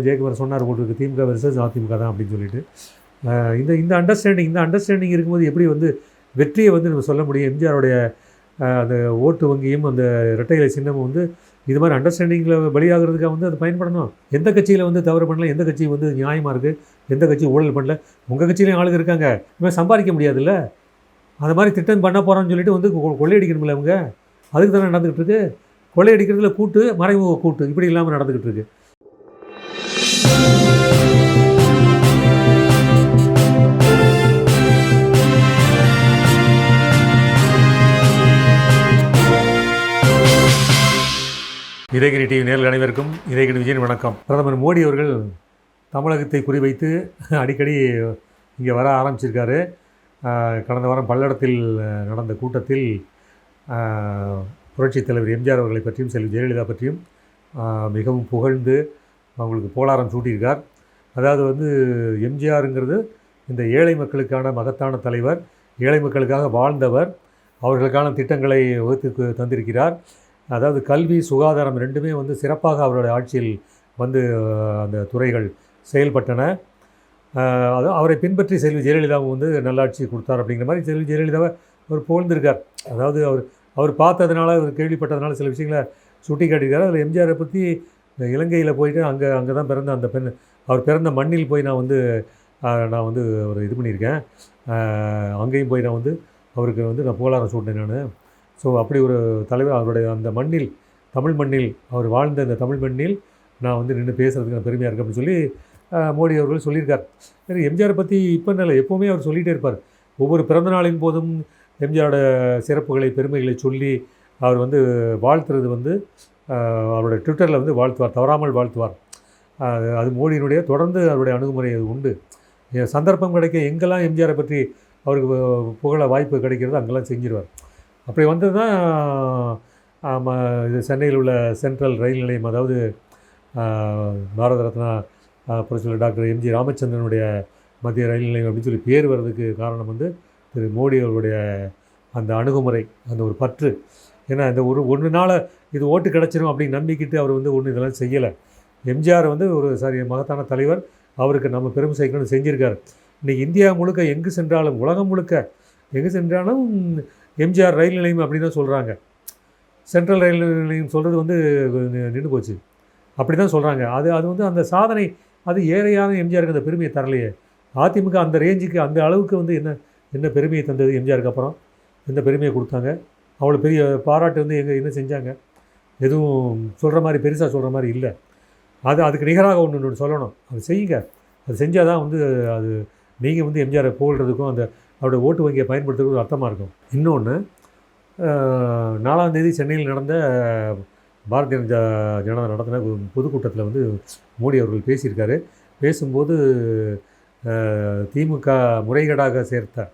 ஜெயக்குமார் சொன்னார் போட்டிருக்கு திமுக வெர்சஸ் அதிமுக தான் அப்படின்னு சொல்லிட்டு. இந்த இந்த அண்டர்ஸ்டாண்டிங் இந்த அண்டர்ஸ்டாண்டிங் இருக்கும்போது எப்படி வந்து வெற்றியை வந்து நம்ம சொல்ல முடியும்? எம்ஜிஆருடைய அந்த ஓட்டு வங்கியும் அந்த இரட்டை சின்னமும் வந்து இது மாதிரி அண்டர்ஸ்டாண்டிங்கில் பலியாகிறதுக்காக வந்து அதை பயன்படணும். எந்த கட்சியில் வந்து தவறு பண்ணல எந்த கட்சி வந்து நியாயமாக இருக்குது எந்த கட்சி ஊழல் பண்ணல உங்கள் கட்சியிலையும் ஆளுங்க இருக்காங்க. இனிமேல் சம்பாதிக்க முடியாதுல்ல? அந்த மாதிரி திட்டம் பண்ண போகிறோன்னு சொல்லிட்டு வந்து கொ- கொள்ளையடிக்கணும்ல அவங்க அதுக்கு தானே நடந்துக்கிட்டு இருக்கு. கொள்ளையடிக்கிறதுல கூட்டு மறைமுக கூட்டு இப்படி இல்லாமல் நடந்துக்கிட்டு இருக்கு. இதயகிரி டிவி நேரில் அனைவருக்கும் இதயகிரி விஜயன் வணக்கம். பிரதமர் மோடி அவர்கள் தமிழகத்தை குறிவைத்து அடிக்கடி இங்கே வர ஆரம்பிச்சிருக்காரு. கடந்த வாரம் பல்லடத்தில் நடந்த கூட்டத்தில் புரட்சித் தலைவர் எம்ஜிஆர் அவர்களை பற்றியும் செல்வி ஜெயலலிதா பற்றியும் மிகவும் புகழ்ந்து அவங்களுக்கு போலாரம் சூட்டியிருக்கார். அதாவது வந்து எம்ஜிஆருங்கிறது இந்த ஏழை மக்களுக்கான மகத்தான தலைவர் ஏழை மக்களுக்காக வாழ்ந்தவர் அவர்களுக்கான திட்டங்களை வகுத்து தந்திருக்கிறார். அதாவது கல்வி சுகாதாரம் ரெண்டுமே வந்து சிறப்பாக அவருடைய ஆட்சியில் வந்து அந்த துறைகள் செயல்பட்டன. அது அவரை பின்பற்றி செல்வி ஜெயலலிதாவும் வந்து நல்லாட்சி கொடுத்தார் அப்படிங்கிற மாதிரி செல்வி ஜெயலலிதாவை அவர் புகழ்ந்திருக்கார். அதாவது அவர் அவர் பார்த்ததுனால அவர் கேள்விப்பட்டதுனால சில விஷயங்களை சுட்டி காட்டியிருக்காரு அதில் எம்ஜிஆரை பற்றி இந்த இலங்கையில் போயிட்டு அங்கே அங்கே தான் பிறந்த அந்த பெண் அவர் பிறந்த மண்ணில் போய் நான் வந்து நான் வந்து ஒரு இது பண்ணியிருக்கேன். அங்கேயும் போய் நான் வந்து அவருக்கு வந்து நான் புகழாரம் சூட்டினேன் நான். ஸோ அப்படி ஒரு தலைவர் அவருடைய அந்த மண்ணில் தமிழ் மண்ணில் அவர் வாழ்ந்த அந்த தமிழ் மண்ணில் நான் வந்து நின்று பேசுகிறதுக்கு நான் பெருமையாக இருக்கேன் அப்படின்னு சொல்லி மோடி அவர்கள் சொல்லியிருக்கார். சரி எம்ஜிஆர் பற்றி இப்போ இல்லை? எப்போவுமே அவர் சொல்லிகிட்டே இருப்பார். ஒவ்வொரு பிறந்த நாளின் போதும் எம்ஜிஆரோட சிறப்புகளை பெருமைகளை சொல்லி அவர் வந்து வாழ்த்துறது வந்து அவருடைய ட்விட்டரில் வந்து வாழ்த்துவார் தவறாமல் வாழ்த்துவார். அது மோடியினுடைய தொடர்ந்து அவருடைய அணுகுமுறை அது உண்டு. சந்தர்ப்பம் கிடைக்க எங்கெல்லாம் எம்ஜிஆரை பற்றி அவருக்கு பு- புகழ வாய்ப்பு கிடைக்கிறதோ அங்கெல்லாம் செஞ்சிருவார். அப்படி வந்தது தான் ஆமாம் இது சென்னையில் உள்ள சென்ட்ரல் ரயில் நிலையம் அதாவது Bharat Ratna ah, doctor MG ராமச்சந்திரனுடைய மத்திய ரயில் நிலையம் அப்படின்னு சொல்லி பேர் வர்றதுக்கு காரணம் வந்து திரு மோடி அவருடைய அந்த அணுகுமுறை அந்த ஒரு பற்று. ஏன்னா இந்த ஒரு ஒன்று நாள் இது ஓட்டு கிடச்சிரும் அப்படின்னு நம்பிக்கிட்டு அவர் வந்து ஒன்றும் இதெல்லாம் செய்யலை. எம்ஜிஆர் வந்து ஒரு சாரி மகத்தான தலைவர். அவருக்கு நம்ம பெருமை சேர்க்கணும்னு செஞ்சுருக்காரு. இன்றைக்கி இந்தியா முழுக்க எங்கு சென்றாலும் உலகம் முழுக்க எங்கு சென்றாலும் எம்ஜிஆர் ரயில் நிலையம் அப்படின்னு தான் சொல்கிறாங்க சென்ட்ரல் ரயில் நிலையம் சொல்கிறது வந்து நின்று போச்சு. அப்படி தான் சொல்கிறாங்க அது அது வந்து அந்த சாதனை அது ஏழையான எம்ஜிஆருக்கு அந்த பெருமையை தரலையே. அதிமுக அந்த ரேஞ்சுக்கு அந்த அளவுக்கு வந்து என்ன என்ன பெருமையை தந்தது எம்ஜிஆருக்கு அப்புறம்? எந்த பெருமையை கொடுத்தாங்க? அவ்வளோ பெரிய பாராட்டு வந்து எங்கே என்ன செஞ்சாங்க? எதுவும் சொல்கிற மாதிரி பெருசாக சொல்கிற மாதிரி இல்லை. அது அதுக்கு நிகராக ஒன்று ஒன்று சொல்லணும். அது செய்யுங்க. அது செஞ்சால் தான் வந்து அது நீங்கள் வந்து எம்ஜிஆரை புகழ்கிறதுக்கும் அந்த அவருடைய ஓட்டு வங்கியை பயன்படுத்துறதுக்கும் அர்த்தமாக இருக்கும். இன்னொன்று நாலாம் தேதி சென்னையில் நடந்த பாரதிய ஜனதா ஜனதா நடத்தின பொதுக்கூட்டத்தில் வந்து மோடி அவர்கள் பேசியிருக்காரு. பேசும்போது திமுக முறைகேடாக சேர்த்த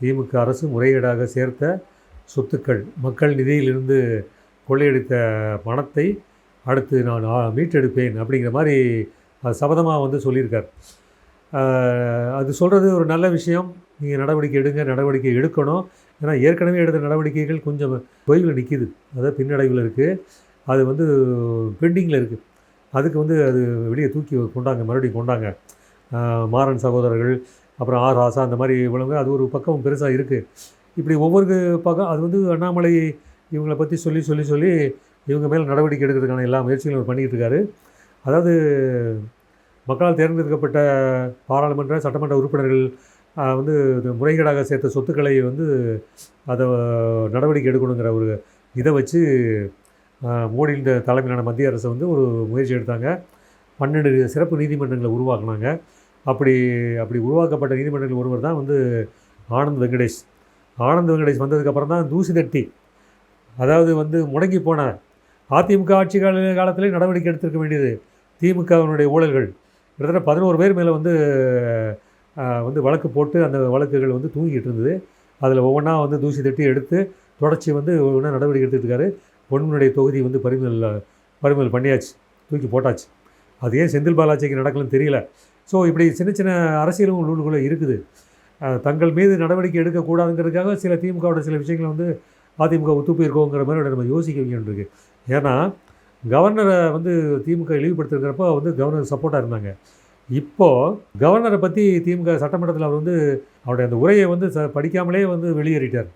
திமுக அரசு முறைகேடாக சேர்த்த சொத்துக்கள். மக்கள் நிதியிலிருந்து கொள்ளையடித்த பணத்தை அடுத்து நான் மீட்டெடுப்பேன் அப்படிங்கிற மாதிரி சபதமாக வந்து சொல்லியிருக்கார். அது சொல்கிறது ஒரு நல்ல விஷயம். நீங்கள் நடவடிக்கை எடுங்க நடவடிக்கை எடுக்கணும். ஏன்னா ஏற்கனவே எடுத்த நடவடிக்கைகள் கொஞ்சம் தொய்வில் நிற்கிது அதாவது பின்னடைவில் இருக்குது அது வந்து பெண்டிங்கில் இருக்குது அதுக்கு வந்து அது வெளியே தூக்கி கொண்டாங்க மறுபடியும் கொண்டாங்க. மாறன் சகோதரர்கள் அப்புறம் ஆர் ஆசா அந்த மாதிரி இவ்வளவு அது ஒரு பக்கம் பெருசாக இருக்குது இப்படி ஒவ்வொரு பக்கம் அது வந்து அண்ணாமலை இவங்களை பற்றி சொல்லி சொல்லி சொல்லி இவங்க மேலே நடவடிக்கை எடுக்கிறதுக்கான எல்லா முயற்சிகளும் அவர் பண்ணிக்கிட்டு இருக்காரு. அதாவது மக்களால் தேர்ந்தெடுக்கப்பட்ட பாராளுமன்ற சட்டமன்ற உறுப்பினர்கள் வந்து முறைகேடாக சேர்த்த சொத்துக்களை வந்து அதை நடவடிக்கை எடுக்கணுங்கிற ஒரு இதை வச்சு ஆஹ் மோடியின் தலைமையிலான மத்திய அரசு வந்து ஒரு முயற்சி எடுத்தாங்க. பன்னெண்டு சிறப்பு நீதிமன்றங்களை உருவாக்குனாங்க. அப்படி அப்படி உருவாக்கப்பட்ட நீதிமன்றங்கள் ஒருவர் தான் வந்து ஆனந்த் வெங்கடேஷ். ஆனந்த வெங்கடேஷ் வந்ததுக்கப்புறம் தான் தூசி தட்டி. அதாவது வந்து முடங்கி போன அதிமுக ஆட்சி கால காலத்திலே நடவடிக்கை எடுத்திருக்க வேண்டியது திமுகவினுடைய ஊழல்கள். கிட்டத்தட்ட பதினோரு பேர் மேலே வந்து வந்து வழக்கு போட்டு அந்த வழக்குகள் வந்து தூங்கிட்டு இருந்தது. அதில் ஒவ்வொன்றா வந்து தூசி தட்டி எடுத்து தொடர்ச்சி வந்து ஒவ்வொன்றா நடவடிக்கை எடுத்துகிட்டு இருக்காரு. தொகுதி வந்து பறிமுதல் பறிமுதல் பண்ணியாச்சு தூக்கி போட்டாச்சு. அது ஏன் செந்தில் பாலாஜிக்கு நடக்கலன்னு தெரியல. ஸோ இப்படி சின்ன சின்ன அரசியலும் நூல்களும் இருக்குது. தங்கள் மீது நடவடிக்கை எடுக்கக்கூடாதுங்கிறதுக்காக சில திமுகவோட சில விஷயங்களை வந்து அதிமுக ஒத்து போயிருக்கோங்கிற மாதிரி நம்ம யோசிக்க வேண்டியிருக்கு ஏன்னா கவர்னரை வந்து திமுக இழிவுபடுத்திருக்கிறப்போ வந்து கவர்னர் சப்போர்ட்டாக இருந்தாங்க. இப்போது கவர்னரை பற்றி திமுக சட்டமன்றத்தில் அவர் வந்து அவருடைய அந்த உரையை வந்து ச படிக்காமலே வந்து வெளியேறிட்டார்.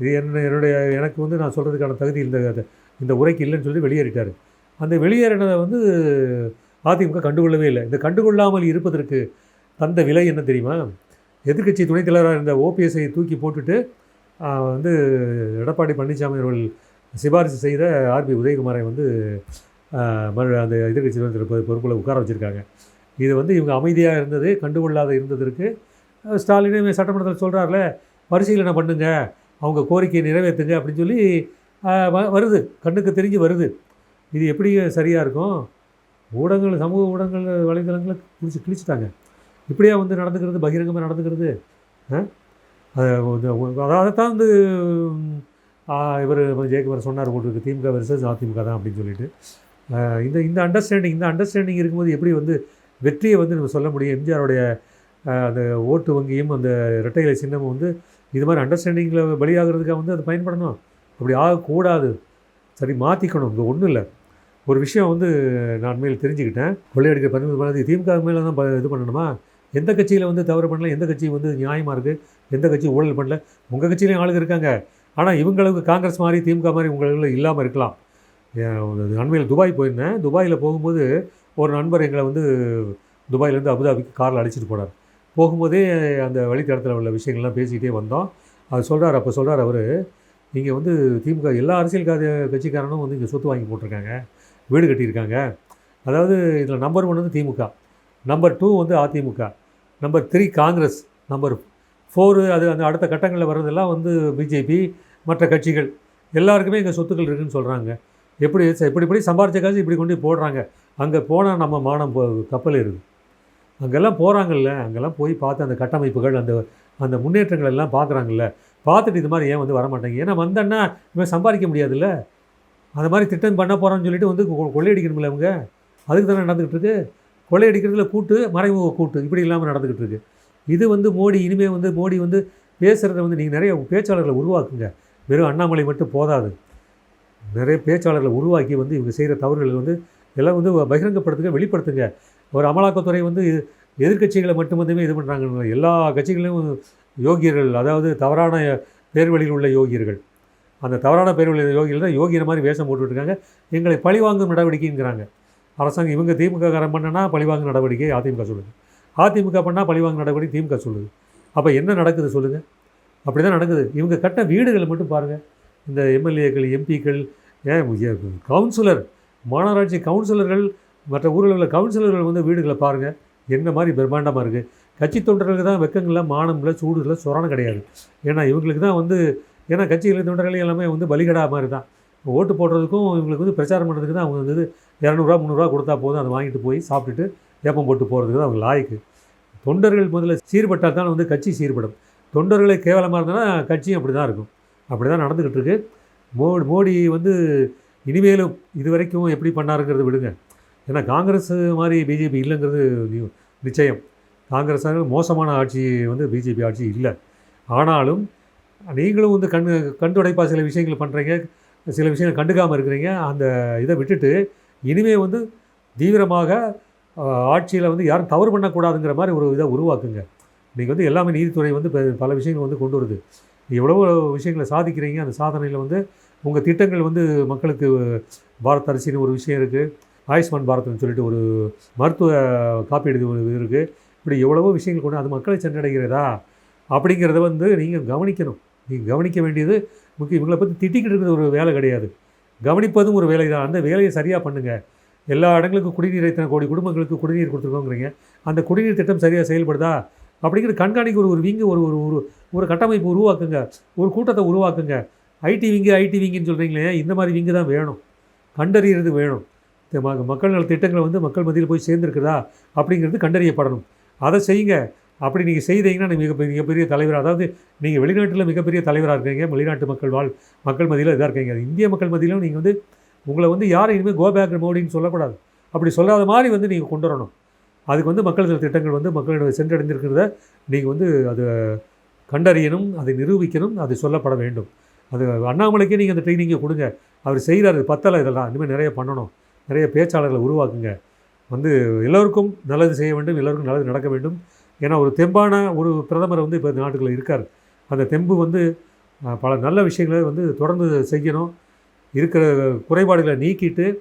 இது என்ன என்னுடைய எனக்கு வந்து நான் சொல்கிறதுக்கான தகுதி இந்த இந்த உரைக்கு இல்லைன்னு சொல்லி வெளியேறிட்டார். அந்த வெளியேறினதை வந்து அதிமுக கண்டுகொள்ளவே இல்லை. இந்த கண்டுகொள்ளாமல் இருப்பதற்கு தந்த விலை என்ன தெரியுமா? எதிர்க்கட்சி துணைத் தலைவராக இருந்த ஓபிஎஸ்ஐ தூக்கி போட்டுட்டு வந்து எடப்பாடி பழனிசாமி அவர்கள் சிபாரிசு செய்த ஆர்பி உதயகுமாரை வந்து மறு அந்த எதிர்கட்சி துணைத் பொறுப்பில் உட்கார வச்சுருக்காங்க. இது வந்து இவங்க அமைதியாக இருந்தது கண்டுகொள்ளாத இருந்ததற்கு அஹ், ஸ்டாலினே சட்டமன்றத்தில் சொல்கிறார்ல பரிசீலனை பண்ணுங்க அவங்க கோரிக்கையை நிறைவேற்றுங்க அப்படின்னு சொல்லி வ- வருது. கண்ணுக்கு தெரிஞ்சு வருது. இது எப்படி சரியாக இருக்கும்? ஊடகங்கள் சமூக ஊடகங்கள் வலைதளங்களை பிடிச்சி கிழிச்சிட்டாங்க. இப்படியா வந்து நடந்துக்கிறது பகிரங்கமாக நடந்துக்கிறது? அதைத்தான் வந்து- அதாவது தான் வந்து இவர் ஜெயக்குமார் சொன்னார் போட்டிருக்கு திமுக வெர்சஸ் அதிமுக தான் அப்படின்னு சொல்லிட்டு. இந்த இந்த அண்டர்ஸ்டாண்டிங் இந்த அண்டர்ஸ்டாண்டிங் இருக்கும்போது எப்படி வந்து வெற்றியை வந்து நம்ம சொல்ல முடியும்? எம்ஜிஆருடைய அந்த ஓட்டு வங்கியும் அந்த இரட்டைகளை சின்னமும் வந்து இது மாதிரி அண்டர்ஸ்டாண்டிங்கில் பலியாகிறதுக்காக வந்து அது பயன்படணும். அப்படி ஆகக்கூடாது. சரி மாற்றிக்கணும் இங்கே ஒன்றும் இல்லை. ஒரு விஷயம் வந்து நான் மேல் தெரிஞ்சுக்கிட்டேன். கொள்ளையடிக்கிற பதினொன்று திமுக மேலே தான் இது பண்ணணுமா? எந்த கட்சியில் வந்து தவறு பண்ணல எந்த கட்சி வந்து நியாயமாக இருக்குது எந்த கட்சி ஊழல் பண்ணல உங்கள் கட்சியிலையும் ஆளுங்க இருக்காங்க. ஆனால் இவங்களுக்கு காங்கிரஸ் மாதிரி திமுக மாதிரி உங்களுக்கு இல்லாமல் இருக்கலாம். அண்மையில் துபாய் போயிருந்தேன். துபாயில் போகும்போது ஒரு நண்பர் எங்களை வந்து துபாயிலேருந்து அபுதாபிக்கு காரில் அழைச்சிட்டு போனார். போகும்போதே அந்த வழித்தடத்தில் உள்ள விஷயங்கள்லாம் பேசிக்கிட்டே வந்தோம். அது சொல்கிறார் அப்போ சொல்கிறார் அவர் இங்கே வந்து திமுக எல்லா அரசியல் கா- கட்சிக்காரனும் வந்து இங்கே சொத்து வாங்கி போட்டிருக்காங்க வீடு கட்டியிருக்காங்க. அதாவது இதில் நம்பர் ஒன் வந்து திமுக நம்பர் டூ வந்து AIADMK. Number three Congress number four அது அந்த அடுத்த கட்டங்களில் வர்றதெல்லாம் வந்து பிஜேபி மற்ற கட்சிகள். எல்லாருக்குமே இங்கே சொத்துக்கள் இருக்குதுன்னு சொல்கிறாங்க எப்படி ச- இப்படி இப்படி சம்பாரிச்ச காசு இப்படி கொண்டு போடுறாங்க. அங்கே போனால் நம்ம மானம் போ- கப்பல் இருக்குது அங்கெல்லாம் போகிறாங்கல்ல அங்கெல்லாம் போய் பார்த்து அந்த கட்டமைப்புகள் அந்த அந்த முன்னேற்றங்கள் எல்லாம் பார்க்குறாங்கல்ல. பார்த்துட்டு இது மாதிரி ஏன் வந்து வர மாட்டாங்க ஏன்னா வந்தேன்னா இவன் சம்பாதிக்க முடியாதுல்ல. அந்த மாதிரி திட்டம் பண்ண போகிறோன்னு சொல்லிட்டு வந்து கொ- கொள்ளையடிக்கணும்ல அவங்க அதுக்கு தானே நடந்துக்கிட்டு இருக்கு. கொள்ளையடிக்கிறதுல கூட்டு மறைமுக கூட்டு. இப்படி இல்லாமல் நடந்துக்கிட்டு இருக்கு இது வந்து மோடி இனிமேல் வந்து மோடி வந்து பேசுகிறத வந்து நீங்கள் நிறைய பேச்சாளர்களை உருவாக்குங்க. வெறும் அண்ணாமலை மட்டும் போதாது. நிறைய பேச்சாளர்களை உருவாக்கி வந்து இவங்க செய்கிற தவறுகளை வந்து எல்லாம் வந்து பகிரங்கப்படுத்துங்க வெளிப்படுத்துங்க. ஒரு அமலாக்கத்துறை வந்து எதிர்க்கட்சிகளை மட்டும் வந்துமே இது பண்ணுறாங்க எல்லா கட்சிகளிலும் யோகியர்கள் அதாவது தவறான பேர்வழியில் உள்ள யோகியர்கள். அந்த தவறான பேர்வழியில் யோகிகள் தான் யோகியர் மாதிரி வேஷம் போட்டுட்டு இருக்காங்க. எங்களை பழிவாங்கும் நடவடிக்கைங்கிறாங்க. அரசாங்கம் இவங்க திமுக காரன் பண்ணனா பழிவாங்க நடவடிக்கை அதிமுக சொல்லுது. அதிமுக பண்ணால் பழிவாங்க நடவடிக்கை திமுக சொல்லுது. அப்போ என்ன நடக்குது சொல்லுங்கள் அப்படி தான் நடக்குது. இவங்க கட்ட வீடுகளை மட்டும் பாருங்கள் இந்த எம்எல்ஏக்கள் எம்பிக்கள் ஏன் கவுன்சிலர் மாநகராட்சி கவுன்சிலர்கள் மற்ற ஊரில் உள்ள கவுன்சிலர்கள் வந்து வீடுகளை பாருங்கள் என்ன மாதிரி பிரம்மாண்டமாக இருக்குது கட்சி தொண்டர்களுக்கு தான் வெக்கங்கள மானம் இல்லை சூடு இல்லை கிடையாது. ஏன்னா இவங்களுக்கு தான் வந்து ஏன்னா கட்சிகளின் தொண்டர்கள் எல்லாமே வந்து பலிகடா மாதிரி தான். ஓட்டு போடுறதுக்கும் இவங்களுக்கு வந்து பிரச்சாரம் பண்ணுறதுக்கு தான் அவங்க வந்து இரநூறுவா முந்நூறுரூவா கொடுத்தா போதும். அதை வாங்கிட்டு போய் சாப்பிட்டுட்டு ஏப்பம் போட்டு போகிறதுக்கு தான் அவங்க லாய்க்கு. தொண்டர்கள் முதல்ல சீர்பட்டால் தான் வந்து கட்சி சீர்படும். தொண்டர்களே கேவலமாக இருந்தனா கட்சியும் அப்படி தான் இருக்கும். அப்படி தான் நடந்துக்கிட்டு இருக்கு. மோடி மோடி வந்து இனிமேலும் இது வரைக்கும் எப்படி பண்ணாருங்கிறத விடுங்க. ஏன்னா காங்கிரஸ் மாதிரி பிஜேபி இல்லைங்கிறது நிச்சயம். காங்கிரஸ் மோசமான ஆட்சி வந்து பிஜேபி ஆட்சி இல்லை. ஆனாலும் நீங்களும் வந்து கண் கண்டுடைப்பா சில விஷயங்கள் பண்ணுறீங்க சில விஷயங்கள் கண்டுக்காமல் இருக்கிறீங்க. அந்த இதை விட்டுட்டு இனிமே வந்து தீவிரமாக ஆட்சியில் வந்து யாரும் தவறு பண்ணக்கூடாதுங்கிற மாதிரி ஒரு இதை உருவாக்குங்க. நீங்கள் வந்து எல்லாமே நீதித்துறை வந்து பல விஷயங்கள் வந்து கொண்டு வருது. எவ்வளவோ விஷயங்களை சாதிக்கிறீங்க. அந்த சாதனையில் வந்து உங்கள் திட்டங்கள் வந்து மக்களுக்கு பாரத் அரிசின்னு ஒரு விஷயம் இருக்குது ஆயுஷ்மான் பாரத்னு சொல்லிட்டு ஒரு மருத்துவ காப்பீடு ஒரு இது இருக்குது இப்படி எவ்வளவோ விஷயங்கள் கொண்டு அது மக்களை சென்றடைகிறதா? அப்படிங்கிறத வந்து நீங்கள் கவனிக்கணும். நீங்கள் கவனிக்க வேண்டியது முக்கியம் இவங்களை பற்றி திட்டிக்கிட்டு இருக்கிறது ஒரு வேலை கிடையாது. கவனிப்பதும் ஒரு வேலை தான் அந்த வேலையை சரியாக பண்ணுங்கள் எல்லா இடங்களுக்கும் குடிநீர் இத்தனை கோடி குடும்பங்களுக்கு குடிநீர் கொடுத்துருக்கோங்கிறீங்க. அந்த குடிநீர் திட்டம் சரியாக செயல்படுதா? அப்படிங்கிற கண்காணிக்க ஒரு ஒரு விங்கு ஒரு ஒரு ஒரு ஒரு கட்டமைப்பு உருவாக்குங்க. ஒரு கூட்டத்தை உருவாக்குங்க. ஐடி விங்கு ஐடி விங்குன்னு சொல்கிறீங்களே இந்த மாதிரி விங்கு தான் வேணும். கண்டறியறது வேணும். இந்த மக்கள் நல திட்டங்களை வந்து மக்கள் மத்தியில் போய் சேர்ந்துருக்குதா? அப்படிங்கிறது கண்டறியப்படணும். அதை செய்யுங்க. அப்படி நீங்கள் செய்தீங்கன்னா நீங்கள் மிகப்பெரிய மிகப்பெரிய தலைவர் அதாவது நீங்கள் வெளிநாட்டில் மிகப்பெரிய தலைவராக இருக்கீங்க வெளிநாட்டு மக்கள் வாழ் மக்கள் மத்தியில் இதாக இருக்கீங்க. இந்திய மக்கள் மத்தியிலும் நீங்கள் வந்து உங்களை வந்து யாரும் இனிமேல் கோ பேக் மோடின்னு சொல்லக்கூடாது. அப்படி சொல்லாத மாதிரி வந்து நீங்கள் கொண்டு வரணும். அதுக்கு வந்து மக்கள் சில திட்டங்கள் வந்து மக்களிடம் சென்றடைந்திருக்கிறத நீங்கள் வந்து அது கண்டறியணும் அதை நிரூபிக்கணும் அது சொல்லப்பட வேண்டும். அது அண்ணாமலைக்கே நீங்கள் அந்த ட்ரைனிங்கை கொடுங்க. அவர் செய்கிறாரு பத்தலை இதெல்லாம். இனிமேல் நிறைய பண்ணணும். நிறைய பேச்சாளர்களை உருவாக்குங்க. வந்து எல்லோருக்கும் நல்லது செய்ய வேண்டும் எல்லோருக்கும் நல்லது நடக்க வேண்டும். ஏன்னா ஒரு தெம்பான ஒரு பிரதமர் வந்து இப்போ இந்த நாட்டுக்குள்ள இருக்கார். அந்த தெம்பு வந்து பல நல்ல விஷயங்களை வந்து தொடர்ந்து செய்யணும். இருக்கிற குறைபாடுகளை நீக்கிட்டு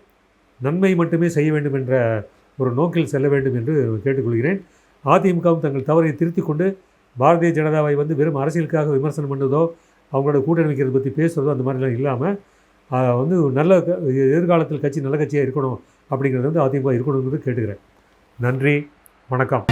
நன்மை மட்டுமே செய்ய வேண்டும் என்ற ஒரு நோக்கில் செல்ல வேண்டும் என்று கேட்டுக்கொள்கிறேன். அதிமுகவும் தங்கள் தவறை திருத்திக் கொண்டு பாரதிய ஜனதாவை வந்து வெறும் அரசியலுக்காக விமர்சனம் பண்ணுறதோ அவங்களோட கூட்டணி வைக்கிறது பற்றி பேசுகிறதோ அந்த மாதிரிலாம் இல்லாமல் வந்து நல்ல க- எதிர்காலத்தில் கட்சி நல்ல கட்சியாக இருக்கணும் அப்படிங்கிறது வந்து அதிமுக இருக்கணுங்கிறது கேட்டுக்கிறேன். நன்றி வணக்கம்.